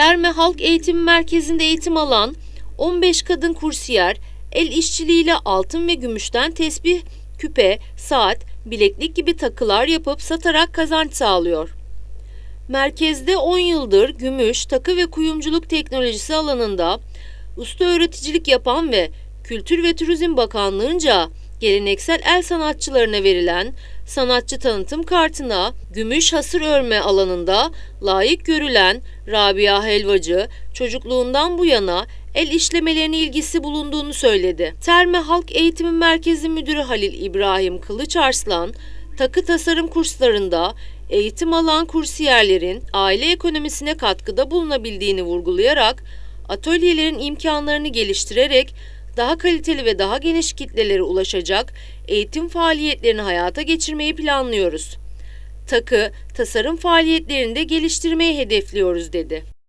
Terme Halk Eğitim Merkezi'nde eğitim alan 15 kadın kursiyer el işçiliğiyle altın ve gümüşten tesbih, küpe, saat, bileklik gibi takılar yapıp satarak kazanç sağlıyor. Merkezde 10 yıldır gümüş, takı ve kuyumculuk teknolojisi alanında usta öğreticilik yapan ve Kültür ve Turizm Bakanlığı'nca geleneksel el sanatçılarına verilen sanatçı tanıtım kartına gümüş hasır örme alanında layık görülen Rabia Helvacı çocukluğundan bu yana el işlemelerine ilgisi bulunduğunu söyledi. Terme Halk Eğitimi Merkezi Müdürü Halil İbrahim Kılıçarslan, takı tasarım kurslarında eğitim alan kursiyerlerin aile ekonomisine katkıda bulunabildiğini vurgulayarak atölyelerin imkanlarını geliştirerek daha kaliteli ve daha geniş kitlelere ulaşacak eğitim faaliyetlerini hayata geçirmeyi planlıyoruz. Takı, tasarım faaliyetlerini de geliştirmeyi hedefliyoruz dedi.